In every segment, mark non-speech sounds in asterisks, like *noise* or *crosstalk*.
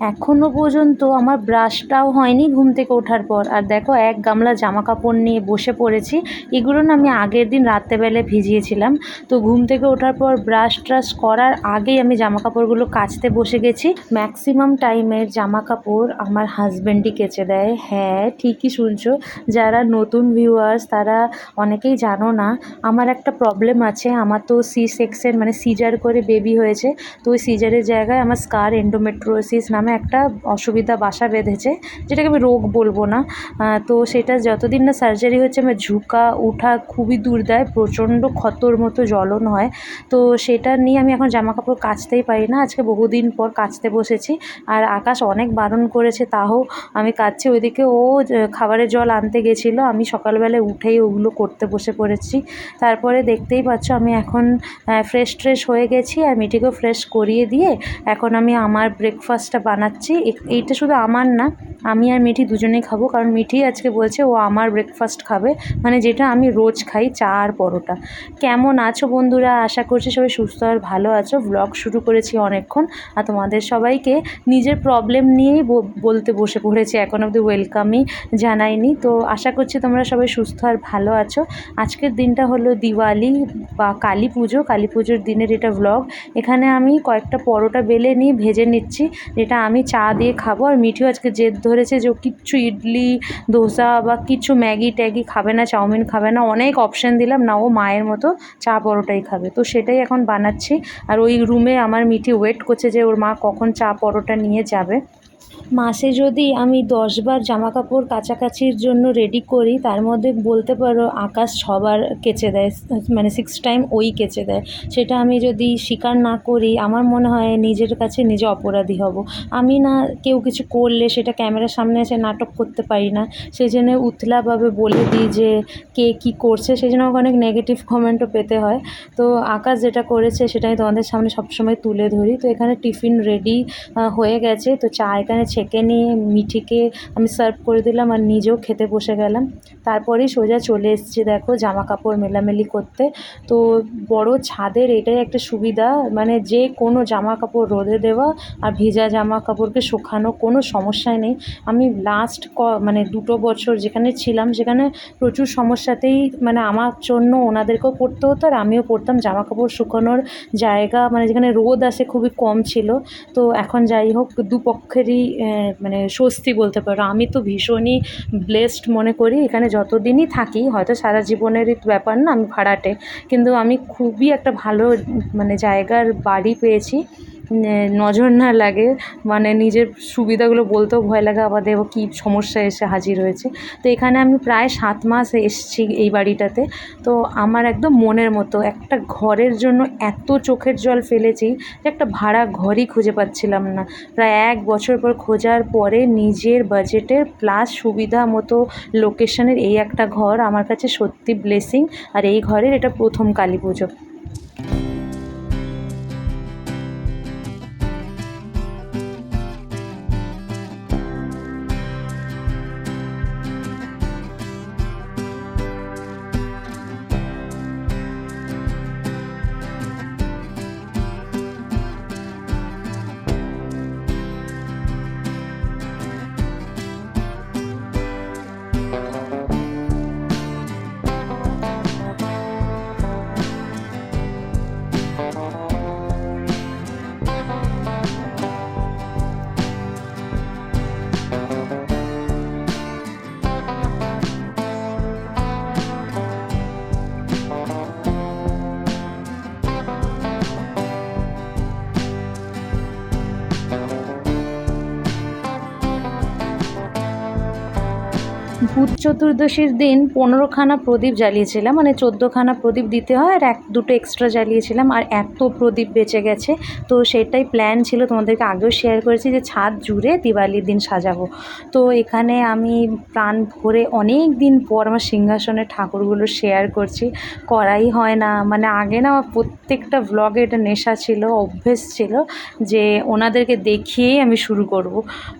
এখনও পর্যন্ত আমার ব্রাশটাও হয়নি ঘুম থেকে ওঠার পর। আর দেখো, এক গামলা জামা কাপড় নিয়ে বসে পড়েছি। এগুলো না আমি আগের দিন রাত্রেবেলায় ভিজিয়েছিলাম। তো ঘুম থেকে ওঠার পর ব্রাশ ট্রাশ করার আগেই আমি জামা কাপড়গুলো কাচতে বসে গেছি। ম্যাক্সিমাম টাইমের জামা কাপড় আমার হাজব্যান্ডই কেচে দেয়। হ্যাঁ ঠিকই শুনছো। যারা নতুন ভিউয়ার্স তারা অনেকেই জানো না, আমার একটা প্রবলেম আছে। আমার তো সি সেকশন মানে সিজার করে বেবি হয়েছে। তো ওই সিজারের জায়গায় আমার স্কার এন্ডোমেট্রোসিস নামে একটা অসুবিধা বাসা বেঁধেছে, যেটাকে আমি রোগ বলব না। তো সেটা যতদিন না সার্জারি হচ্ছে, আমার ঝুঁকা ওঠা খুবই দূর দেয় প্রচণ্ড ক্ষতর মতো জ্বলন হয়। তো সেটা নিয়ে আমি এখন জামা কাপড় কাচতেই পারি না। আজকে বহুদিন পর কাচতে বসেছি, আর আকাশ অনেক বারণ করেছে, তাও আমি কাচ্ছি ওইদিকে ও খাবারের জল আনতে গেছিল, আমি সকালবেলায় উঠেই ওগুলো করতে বসে পড়েছি। তারপরে দেখতেই পাচ্ছ, আমি এখন ফ্রেশ ট্রেশ হয়ে গেছি, আর মিঠিকেও ফ্রেশ করিয়ে দিয়ে এখন আমি আমার ব্রেকফাস্টটা বানাচ্ছি। এইটা শুধু আমার না, আমি আর মিঠি দুজনেই খাব। কারণ মিঠি আজকে বলছে ও আমার ব্রেকফাস্ট খাবে। মানে যেটা আমি রোজ খাই চা আর পরোটা। কেমন আছো বন্ধুরা? আশা করছি সবাই সুস্থ আর ভালো আছো। ব্লগ শুরু করেছি অনেকক্ষণ। আর তোমাদের সবাইকে নিজের প্রবলেম নিয়েই বলতে বসে পড়েছি। এখন অবধি ওয়েলকামই জানাইনি। তো আশা করছি তোমরা সবাই সুস্থ আর ভালো আছো। আজকের দিনটা হলো দিওয়ালি বা কালী পুজো। কালী পুজোর দিনের এটা ব্লগ এখানে আমি কয়েকটা পরোটা বেলে নিয়ে ভেজে নিচ্ছি। যেটা আমি চা দিয়ে খাব। আর মিঠিও আজকে জেদ ধরেছে যে কিচ্ছু ইডলি, দোসা বা কিছু ম্যাগি ট্যাগি খাবে না, চাউমিন খাবে না। অনেক অপশান দিলাম, না ও মায়ের মতো চা পরোটাই খাবে। তো সেটাই এখন বানাচ্ছি। আর ওই রুমে আমার মিঠি ওয়েট করছে যে ওর মা কখন চা পরোটা নিয়ে যাবে। মাসে যদি আমি দশবার জামা কাপড় কাচাকাচির জন্য রেডি করি, তার মধ্যে বলতে পারো আকাশ ছবার কেচে দেয় মানে সিক্স টাইম ওই কেচে দেয়। সেটা আমি যদি স্বীকার না করি, আমার মনে হয় নিজের কাছে নিজে অপরাধী হব। আমি না কেউ কিছু করলে সেটা ক্যামেরার সামনে এসে নাটক করতে পারি না। সেই জন্য উতলাভাবে বলে দিই যে কে কী করছে সেই জন্য আমাকে অনেক নেগেটিভ কমেন্টও পেতে হয়। তো আকাশ যেটা করেছে সেটা আমি তোমাদের সামনে সবসময় তুলে ধরি। তো এখানে টিফিন রেডি হয়ে গেছে। তো চা এখানে ছেঁকে নিয়ে মিঠিকে আমি সার্ভ করে দিলাম আর নিজেও খেতে বসে গেলাম। তারপরেই সোজা চলে এসেছি দেখো জামা কাপড় মেলামেলি করতে। তো বড় ছাদের এটাই একটা সুবিধা মানে যে কোনো জামা কাপড় রোদে দেওয়া আর ভেজা জামা কাপড়কে শুকানো কোনো সমস্যাই নেই। আমি লাস্ট ক মানে দুটো বছর যেখানে ছিলাম সেখানে প্রচুর সমস্যাতেই মানে আমার জন্য ওনাদেরকেও পড়তে হতো আর আমিও পড়তাম। জামা কাপড় শুকানোর জায়গা মানে যেখানে রোদ আসে খুবই কম ছিল। তো এখন যাই হোক, দুপক্ষেরই মানে স্বস্তি বলতে পারো। আমি তো ভীষণই ব্লেসড মনে করি, এখানে যতদিনই থাকি, হয়তো সারা জীবনেরই ব্যাপার না, আমি ভাড়াটে। কিন্তু আমি খুবই একটা ভালো মানে জায়গার বাড়ি পেয়েছি। নজর না লাগে। মানে নিজের সুবিধাগুলো বলতেও ভয় লাগে, আবার দেখো কী সমস্যা এসে হাজির হয়েছে। তো এখানে আমি প্রায় সাত মাস এসছি এই বাড়িটাতে। তো আমার একদম মনের মতো, একটা ঘরের জন্য এত চোখের জল ফেলেছি যে একটা ভাড়া ঘরই খুঁজে পাচ্ছিলাম না। প্রায় এক বছর পর খোঁজার পরে নিজের বাজেটের প্লাস সুবিধা মতো লোকেশনের এই একটা ঘর আমার কাছে সত্যি ব্লেসিং আর এই ঘরের এটা প্রথম কালী পুজো। চতুর্দশীর দিন পনেরোখানা প্রদীপ জ্বালিয়েছিলাম মানে চোদ্দোখানা প্রদীপ দিতে হয় আর এক, দুটো এক্সট্রা জ্বালিয়েছিলাম আর এত প্রদীপ বেঁচে গেছে। তো সেটাই প্ল্যান ছিল, তোমাদেরকে আগেও শেয়ার করেছি যে ছাদ জুড়ে দিওয়ালির দিন সাজাবো। তো এখানে আমি প্রাণ ভরে অনেক দিন পর আমার সিংহাসনে ঠাকুরগুলো শেয়ার করছি। করাই হয় না মানে আগে না আমার প্রত্যেকটা ব্লগে এটা নেশা ছিল, অভ্যেস ছিল যে ওনাদেরকে দেখিয়েই আমি শুরু করব।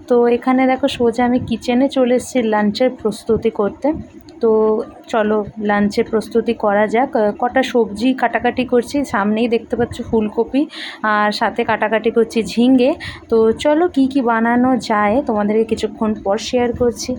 তো এখানে দেখো সোজা আমি কিচেনে চলে এসেছি লাঞ্চের প্রস্তুতি করতে। তো চলো লাঞ্চের প্রস্তুতি করা যাক। কটা সবজি কাটাকাটি করছি, সামনেই দেখতে পাচ্ছ ফুলকপি আর সাথে কাটাকাটি করছি ঝিঙ্গে তো চলো কি কি বানানো যায় তোমাদেরকে কিছুক্ষণ পর শেয়ার করছি।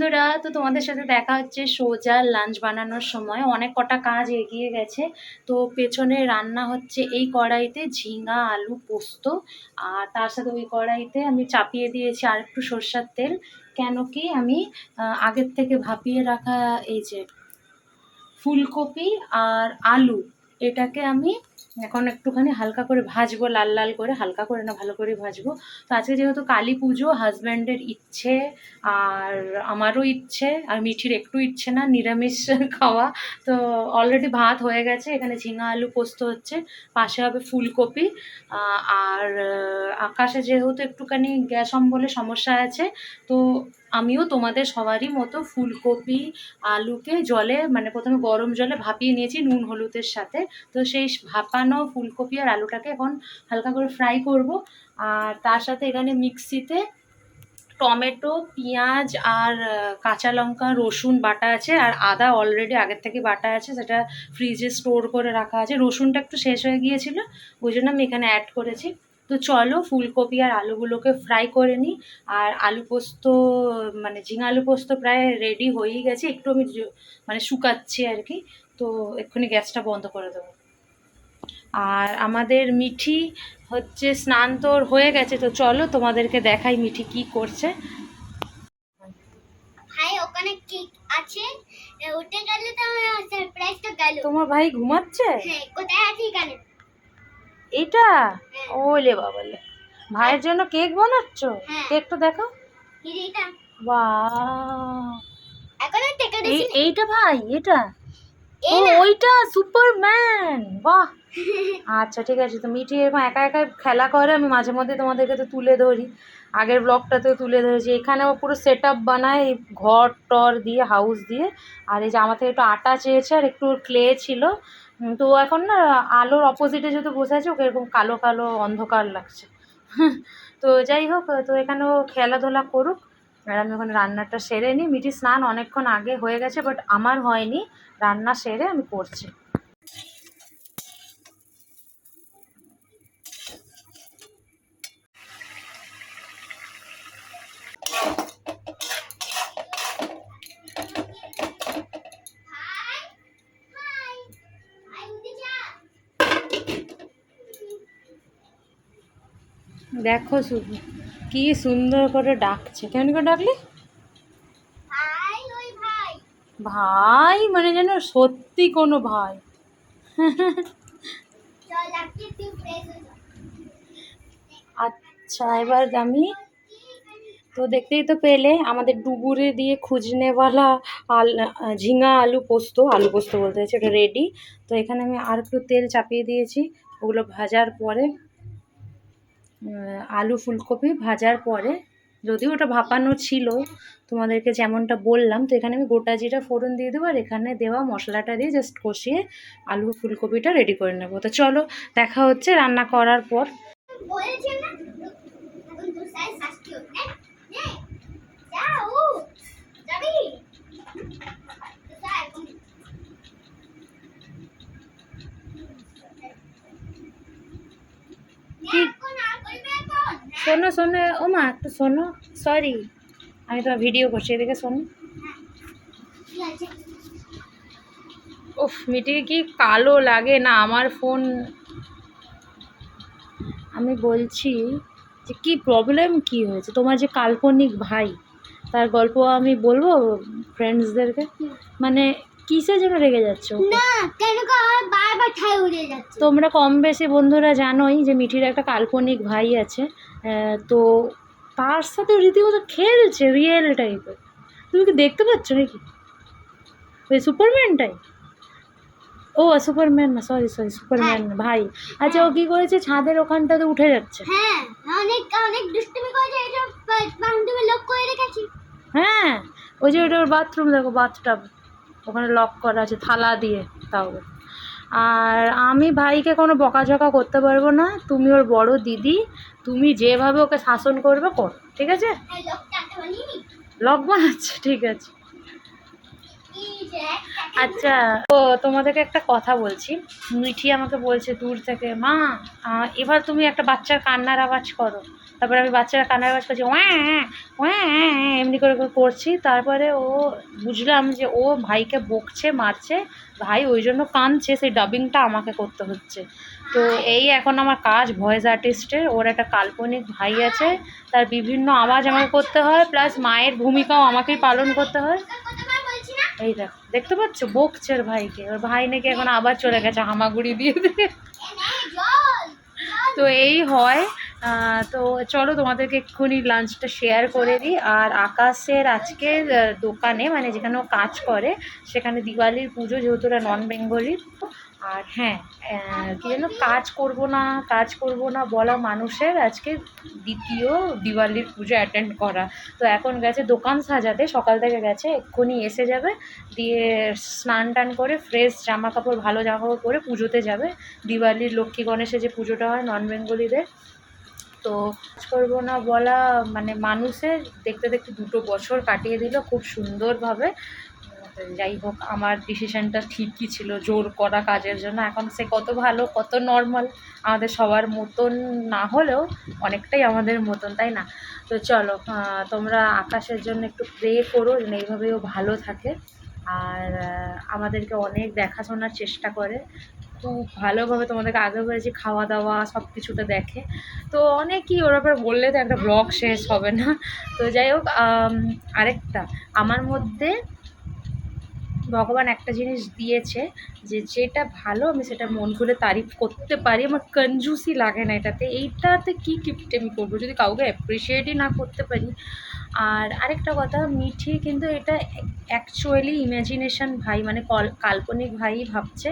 বন্ধুরা, তো তোমাদের সাথে দেখা হচ্ছে সোজা লাঞ্চ বানানোর সময়। অনেক কটা কাজ এগিয়ে গেছে। তো পেছনে রান্না হচ্ছে এই কড়াইতে ঝিঙা, আলু, পোস্ত। আর তার সাথে ওই কড়াইতে আমি চাপিয়ে দিয়েছি আর একটু সর্ষার তেল। কেন কি আমি আগের থেকে ভাপিয়ে রাখা এই যে ফুলকপি আর আলু, এটাকে আমি এখন একটুখানি হালকা করে ভাজবো, লাল লাল করে, হালকা করে না, ভালো করে ভাজবো। তো আজকে যেহেতু কালী পুজো, হাজব্যান্ডের ইচ্ছে আর আমারও ইচ্ছে, আর মিঠির একটু ইচ্ছে না, নিরামিষ *laughs* খাওয়া। তো অলরেডি ভাত হয়ে গেছে, এখানে ঝিঙা আলু পোস্ত হচ্ছে, পাশে হবে ফুলকপি। আর আকাশে যেহেতু একটুখানি গ্যাস অম্বলে সমস্যা আছে, তো আমিও তোমাদের সবারই মতো ফুলকপি, আলুকে জলে মানে প্রথমে গরম জলে ভাপিয়ে নিয়েছি নুন, হলুদের সাথে। তো সেই ভাপানো ফুলকপি আর আলুটাকে এখন হালকা করে ফ্রাই করব। আর তার সাথে এখানে মিক্সিতে টমেটো, পেঁয়াজ আর কাঁচা লঙ্কা, রসুন বাটা আছে। আর আদা অলরেডি আগের থেকে বাটা আছে, সেটা ফ্রিজে স্টোর করে রাখা আছে। রসুনটা একটু শেষ হয়ে গিয়েছিল, ওই জন্য আমি এখানে অ্যাড করেছি। তো চলো ফুলকপি আর আলুগুলোকে ফ্রাই করে নিই আর আলু পোস্ত মানে ঝিঙা আলু পোস্ত প্রায় রেডি হয়েই গেছে। একটু আমি মানে শুকাচ্ছি আর কি। তো এক্ষুনি গ্যাসটা বন্ধ করে দেবো। আর আমাদের মিঠি হচ্ছে স্নান তোর হয়ে গেছে। তো চলো তোমাদেরকে দেখাই মিঠি কি করছে। ভাই ওখানে কেক আছে? উঠে গেলে তো আমার গেল। তোমার ভাই ঘুমাচ্ছে? হ্যাঁ কোথায় আছে এখানে? এটা? ওলে বাবালে। ভাইয়ের জন্য কেক বানাচ্ছ? হ্যাঁ। কেকটা দেখো এইটা। ভাই এটা? ও। ওইটা সুপারম্যান। বাহ। আচ্ছা ঠিক আছে। তো মিটি এরকম একা একা খেলা করে, আমি মাঝে মধ্যে তোমাদেরকে তো তুলে ধরি। আগের ব্লগটাতেও তুলে ধরেছি। এখানে ও পুরো সেট আপ বানায়, এই ঘর টর দিয়ে হাউস দিয়ে। আর এই যে আমার থেকে একটু আটা চেয়েছে, আর একটু ক্লে ছিল। তো এখন না, আলোর অপোজিটে যেহেতু বসে আছে, ওকে এরকম কালো কালো অন্ধকার লাগছে। তো যাই হোক, তো এখানে ও খেলাধুলা করুক। আর আমি ওখানে রান্নাটা সেরে নিই। মিটি স্নান অনেকক্ষণ আগে হয়ে গেছে বাট আমার হয়নি। রান্না সেরে আমি করছি ভাই ভাই ভাই উঠে যা দেখো শুধু কি সুন্দর করে ডাকছে। কেমন করে ডাকলি? ভাই মানে যেন সত্যি কোনো ভাই। আচ্ছা এবার আমি তো দেখতেই তো পেলে আমাদের ডুবুরে দিয়ে খুঁজনেওয়ালা আল ঝিঙা আলু পোস্ত আলু পোস্ত বলতে চাইছি ওটা রেডি তো এখানে আমি আর একটু তেল চাপিয়ে দিয়েছি ওগুলো ভাজার পরে আলু ফুলকপি ভাজার পরে যদিও ওটা ভাপানো ছিল, তোমাদেরকে যেমনটা বললাম, তো এখানে আমি গোটা জিরা ফোড়ন দিয়ে দেবো আর এখানে দেওয়া মশলাটা দিয়ে জাস্ট কষিয়ে আলু ফুলকপিটা রেডি করে নেব। তো চলো, দেখা হচ্ছে রান্না করার পর। বলেছে শোনো শোনো ও মা একটু শোনো সরি আমি তোমার ভিডিও করছি এদিকে শোনো। উফ মিটিকে কি কালো লাগে না, আমার ফোন আমি বলছি যে, কি প্রবলেম কি হয়েছে? তোমার যে কাল্পনিক ভাই, তার গল্প আমি বলব ফ্রেন্ডসদেরকে মানে কিসে যেন রেগে যাচ্ছে? না কেন আমার বারবার ঠাই উড়ে যাচ্ছে। তোমরা কম বেশি বন্ধুরা জানোই যে মিঠির একটা কাল্পনিক ভাই আছে তো তার সাথে রীতিমতো খেলছে রিয়েল টাইপের তুমি কি দেখতে পাচ্ছ নাকি? ওই সুপারম্যানটাই ও সুপারম্যান না সরি সরি সুপারম্যান না, ভাই। আচ্ছা ও কি করেছে? ছাদের ওখানটাতে উঠে যাচ্ছে। হ্যাঁ অনেক অনেক দুষ্টুমি করেছে এটা বান্ধবী লোক করে রেখেছি। হ্যাঁ ওই যে ওটা বাথরুম দেখো বাথটাব ওখানে লক করা আছে থালা দিয়ে তাও। আর আমি ভাইকে কোনো বকাঝকা করতে পারব না তুমি ওর বড় দিদি তুমি যেভাবে ওকে শাসন করবে কর ঠিক আছে? লক বানাচ্ছে ঠিক আছে। আচ্ছা তো তোমাদেরকে একটা কথা বলছি। মিঠি আমাকে বলছে দূর থেকে মা এবার তুমি একটা বাচ্চার কান্নার আওয়াজ করো। তারপরে আমি বাচ্চারা আওয়াজ করছি, ওয়া এমনি করে করে করছি। তারপরে ও বুঝলাম যে ও ভাইকে বকছে, মারছে। ভাই ওই জন্য কাঁদছে, সেই ডাবিংটা আমাকে করতে হচ্ছে। তো এই এখন আমার কাজ ভয়েস আর্টিস্টের ওর একটা কাল্পনিক ভাই আছে, তার বিভিন্ন আওয়াজ আমাকে করতে হয় প্লাস মায়ের ভূমিকাও আমাকেই পালন করতে হয়। এই দেখো, দেখতে পাচ্ছ? বকছে ওর ভাইকে। ওর ভাই নাকি এখন আবার চলে গেছে হামাগুড়ি দিয়ে দিয়ে। তো এই হয়। তো চলো তোমাদেরকে এক্ষুনি লাঞ্চটা শেয়ার করে দিই। আর আকাশের আজকে দোকানে মানে যেখানে ও কাজ করে, সেখানে দিওয়ালির পুজো, যেহেতু ওরা নন বেঙ্গলির আর হ্যাঁ কি যেন কাজ করব না, কাজ করব না বলা মানুষের আজকে দ্বিতীয় দিওয়ালির পুজো অ্যাটেন্ড করা। তো এখন গেছে দোকান সাজাতে, সকাল থেকে গেছে, এক্ষুনি এসে যাবে, দিয়ে স্নান টান করে ফ্রেশ জামা কাপড় ভালো জামা কাপড় পরে পুজোতে যাবে। দিওয়ালির লক্ষ্মী গণেশে যে পুজোটা হয় নন বেঙ্গলিদের তো করব না বলা মানে মানুষের দেখতে দেখতে দুটো বছর কাটিয়ে দিল খুব সুন্দরভাবে। যাই হোক, আমার ডিসিশানটা ঠিকই ছিল জোর করা কাজের জন্য। এখন সে কত ভালো, কত নর্মাল আমাদের সবার মতন না হলেও অনেকটাই আমাদের মতন, তাই না? তো চলো তোমরা আকাশের জন্য একটু প্রে করো, যেন এইভাবেও ভালো থাকে। আর আমাদেরকে অনেক দেখাশোনার চেষ্টা করে। খুব ভালোভাবে তোমাদেরকে আগে বলেছি খাওয়া দাওয়া সব কিছুটা দেখে। তো অনেকই ওর ব্যাপারে বললে তো একটা ব্লগ শেষ হবে না। তো যাই হোক আরেকটা। আমার মধ্যে ভগবান একটা জিনিস দিয়েছে যে যেটা ভালো আমি সেটা মন খুলে তারিফ করতে পারি। আমার কনজুসি লাগে না এটাতে। এইটাতে কী কিপ্টে আমি করব? যদি কাউকে অ্যাপ্রিসিয়েটই না করতে পারি আর আরেকটা কথা, মিঠি কিন্তু এটা অ্যাকচুয়ালি ইমাজিনেশন ভাই মানে কল- কাল্পনিক ভাই ভাবছে।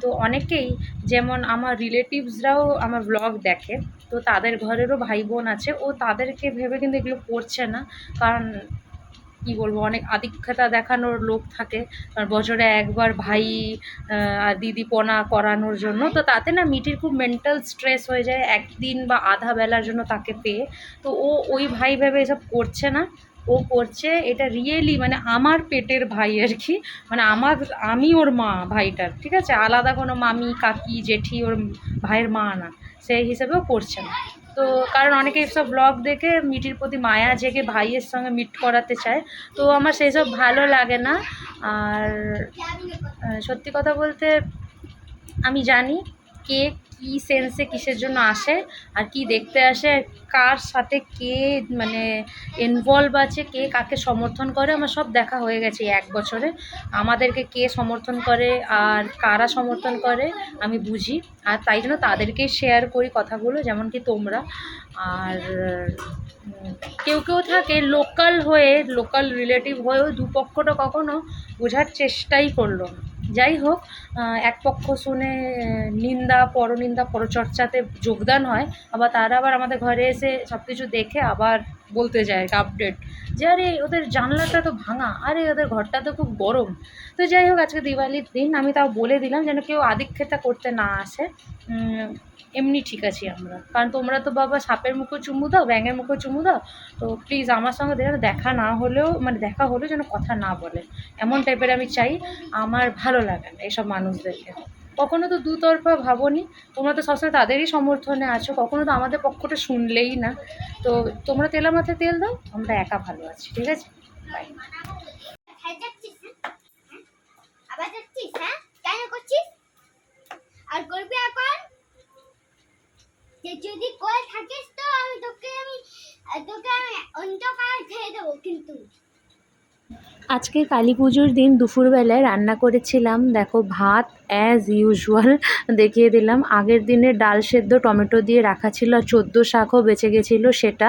তো অনেকেই, যেমন আমার রিলেটিভসরাও আমার ব্লগ দেখে, তো তাদের ঘরেরও ভাই বোন আছে, ও তাদেরকে ভেবে কিন্তু এগুলো করছে না। কারণ কী বলব, অনেক আদিক্ষতা দেখানোর লোক থাকে। বছরে একবার ভাই আর দিদিপনা করানোর জন্য। তো তাতে না মিটির খুব মেন্টাল স্ট্রেস হয়ে যায় একদিন বা আধা বেলার জন্য তাকে পেয়ে। তো ও ওই ভাই ভেবে এসব করছে না। ও করছে এটা রিয়েলি মানে আমার পেটের ভাই আর কি। মানে আমার, আমি ওর মা ভাইটার, ঠিক আছে? আলাদা কোনো মামি, কাকি, জেঠি ওর ভাইয়ের মা না। সেই হিসেবেও করছে না। তো কারণ অনেকে সব ব্লগ দেখে মিটির প্রতি মায়া জেগে ভাইয়ের সঙ্গে মিট করাতে চায়। তো আমার সেই সব ভালো লাগে না। আর সত্যি কথা বলতে আমি জানি কে কী সেন্সে কিসের জন্য আসে আর কি দেখতে আসে, কার সাথে কে মানে ইনভলভ আছে, কে কাকে সমর্থন করে, আমার সব দেখা হয়ে গেছে এক বছরে। আমাদেরকে কে সমর্থন করে আর কারা সমর্থন করে, আমি বুঝি। আর তাই জন্য তাদেরকেই শেয়ার করি কথাগুলো, যেমন কি তোমরা। আর কেউ কেউ থাকে লোকাল হয়ে লোকাল রিলেটিভ হয়েও দুপক্ষটা কখনো বোঝার চেষ্টাই করল না। যাই হোক এক পক্ষ শুনে নিন্দা, পরনিন্দা, পরচর্চাতে যোগদান হয়, আবার তারা আবার আমাদের ঘরে এসে সব কিছু দেখে আবার বলতে যায় আপডেট যে আরে ওদের জানলাটা তো ভাঙা, আরে ওদের ঘরটা তো খুব গরম। তো যাই হোক, আজকে দিওয়ালির দিন, আমি তাও বলে দিলাম যেন কেউ আদিক্ষেতা করতে না আসে। এমনি ঠিক আছি আমরা। কারণ তোমরা তো বাবা সাপের মুখে চুমু দাও, ব্যাঙের মুখে চুমু দাও, তো প্লিজ আমার সঙ্গে দেখা না হলেও মানে দেখা হলেও যেন কথা না বলে। এমন টাইপের আমি চাই, আমার ভালো লাগে না এসব মানুষদেরকে। কখনো তো দুতরফা ভাবনি। তোমরা তো সবসময় তাদেরই সমর্থনে আছো, কখনো তো আমাদের পক্ষটা শুনলেই না। তো তোমরা তেলা মাথায় তেল দাও, আমরা একা ভালো আছি, ঠিক আছে? বাই হ্যাঁ হ্যাঁ? আবার হ্যাঁ? কেন আর করবি এখন? যদি করে থাকিস তো আমি তোকে আমি তোকে আমি অন্ধকার খেয়ে দেবো কিন্তু। আজকে কালী পুজোর দিন দুপুরবেলায় রান্না করেছিলাম, দেখো ভাত অ্যাজ ইউজুয়াল দেখিয়ে দিলাম। আগের দিনে ডাল সেদ্ধ টমেটো দিয়ে রাখা ছিল আর চোদ্দ শাকও বেঁচে গেছিল সেটা,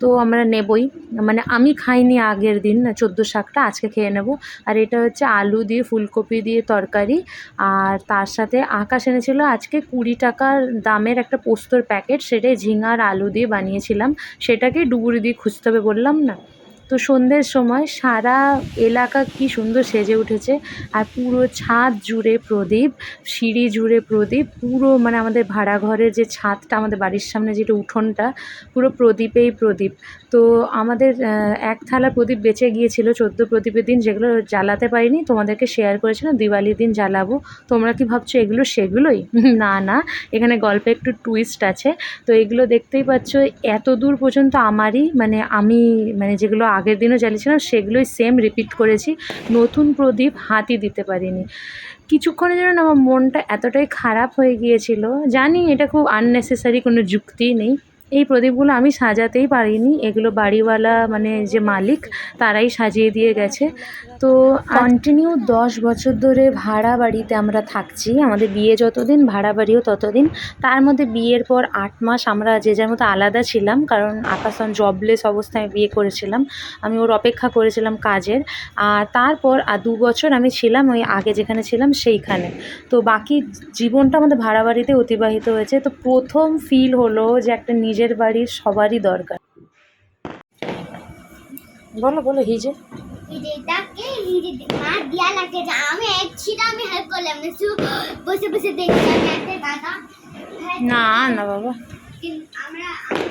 তো আমরা নেবই। মানে আমি খাইনি আগের দিন, চোদ্দ শাকটা, আজকে খেয়ে নেব। আর এটা হচ্ছে আলু দিয়ে, ফুলকপি দিয়ে তরকারি। আর তার সাথে আকাশ এনেছিল আজকে কুড়ি টাকার দামের একটা পোস্তর প্যাকেট, সেটাই ঝিঙার আলু দিয়ে বানিয়েছিলাম। সেটাকে ডুবুরি দিয়ে খুঁজতে হবে বললাম না। তো সন্ধ্যের সময় সারা এলাকা কি সুন্দর সেজে উঠেছে আর পুরো ছাদ জুড়ে প্রদীপ, সিঁড়ি জুড়ে প্রদীপ, পুরো মানে আমাদের ভাড়া ঘরের যে ছাদটা, আমাদের বাড়ির সামনে যেটা উঠোনটা, পুরো প্রদীপেই প্রদীপ। তো আমাদের এক থালা প্রদীপ বেঁচে গিয়েছিল চোদ্দ প্রদীপের দিন, যেগুলো জ্বালাতে পারিনি, তোমাদেরকে শেয়ার করেছিলাম, দিওয়ালির দিন জ্বালাবো। তোমরা কি ভাবছ এগুলো সেগুলোই? *laughs* না না, এখানে গল্পে একটু টুইস্ট আছে। তো এগুলো দেখতেই পাচ্ছ এত দূর পর্যন্ত আমারই মানে আমি মানে যেগুলো আগের দিনও জ্বালিয়েছিলাম সেগুলোই সেম রিপিট করেছি। নতুন প্রদীপ হাতি দিতে পারিনি। কিছুক্ষণের জন্য আমার মনটা এতটাই খারাপ হয়ে গিয়েছিল। জানি এটা খুব আননেসেসারি কোনো যুক্তি নেই। এই প্রদীপগুলো আমি সাজাতেই পারিনি। এগুলো বাড়িওয়ালা মানে যে মালিক, তারাই সাজিয়ে দিয়ে গেছে। তো কন্টিনিউ দশ বছর ধরে ভাড়া বাড়িতে আমরা থাকছি। আমাদের বিয়ে যতদিন, ভাড়া বাড়িও ততদিন। তার মধ্যে বিয়ের পর আট মাস আমরা যে যার মতো আলাদা ছিলাম, কারণ আকাশন জবলেস অবস্থায় বিয়ে করেছিলাম। আমি ওর অপেক্ষা করেছিলাম কাজের। আর তারপর আর দু বছর আমি ছিলাম ওই আগে যেখানে ছিলাম, সেইখানে। তো বাকি জীবনটা আমাদের ভাড়া বাড়িতে অতিবাহিত হয়েছে। তো প্রথম ফিল হলো যে একটা নিজের বাড়ির সবারই দরকার। বলো বলো হিজে না না। না বাবা। আমরা আমি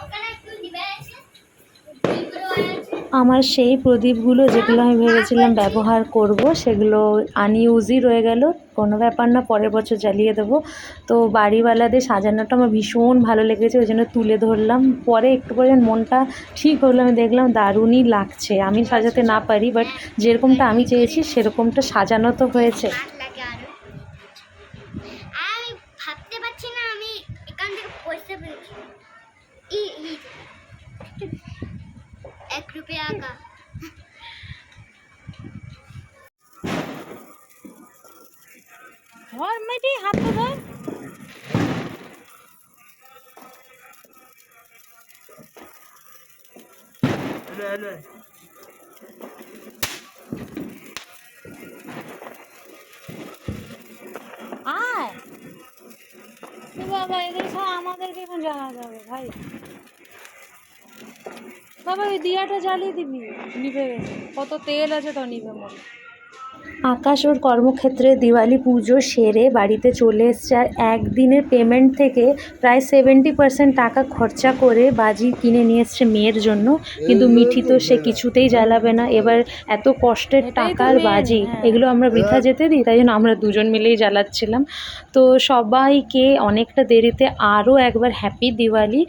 ওখানে একটু নিবে আছে এগুলো আছে আমার সেই প্রদীপগুলো যেগুলো আমি ভেবেছিলাম ব্যবহার করব, সেগুলো আনইউজই রয়ে গেল। কোনো ব্যাপার না, পরের বছর জ্বালিয়ে দেবো। তো বাড়িওয়ালাদের সাজানোটা আমার ভীষণ ভালো লেগেছে, ওই জন্য তুলে ধরলাম। পরে একটু পরে মনটা ঠিক হলো, আমি দেখলাম দারুণই লাগছে। আমি সাজাতে না পারি বাট যেরকমটা আমি চেয়েছি, সেরকমটা সাজানো তো হয়েছে হাত লাগে আরও আমি ভাবতে পারছি না আমি এখান থেকে পয়সা পেয়েছি ই ই রুপিয়া का ধর মেয়েটি হাত ধর। আয়। বাবা এগুলো সব আমাদেরকে এখন জানা যাবে ভাই। বাবা ওই দিয়াটা জ্বালিয়ে দিবি। নিভে গেছে কত তেল আছে তো নিভে মনে। আকাশ ওর কর্মক্ষেত্রে দিওয়ালি পুজো সেরে বাড়িতে চলে এসছে আর একদিনের পেমেন্ট থেকে প্রায় সেভেন্টি পার্সেন্ট টাকা খরচা করে বাজি কিনে নিয়ে এসছে মেয়ের জন্য। কিন্তু মিঠি তো সে কিছুতেই জ্বালাবে না। এবার এত কষ্টের টাকার বাজি এগুলো আমরা বৃথা যেতে দিই তাই জন্য আমরা দুজন মিলেই জ্বালাচ্ছিলাম। তো সবাইকে অনেকটা দেরিতে আরও একবার হ্যাপি দিওয়ালি।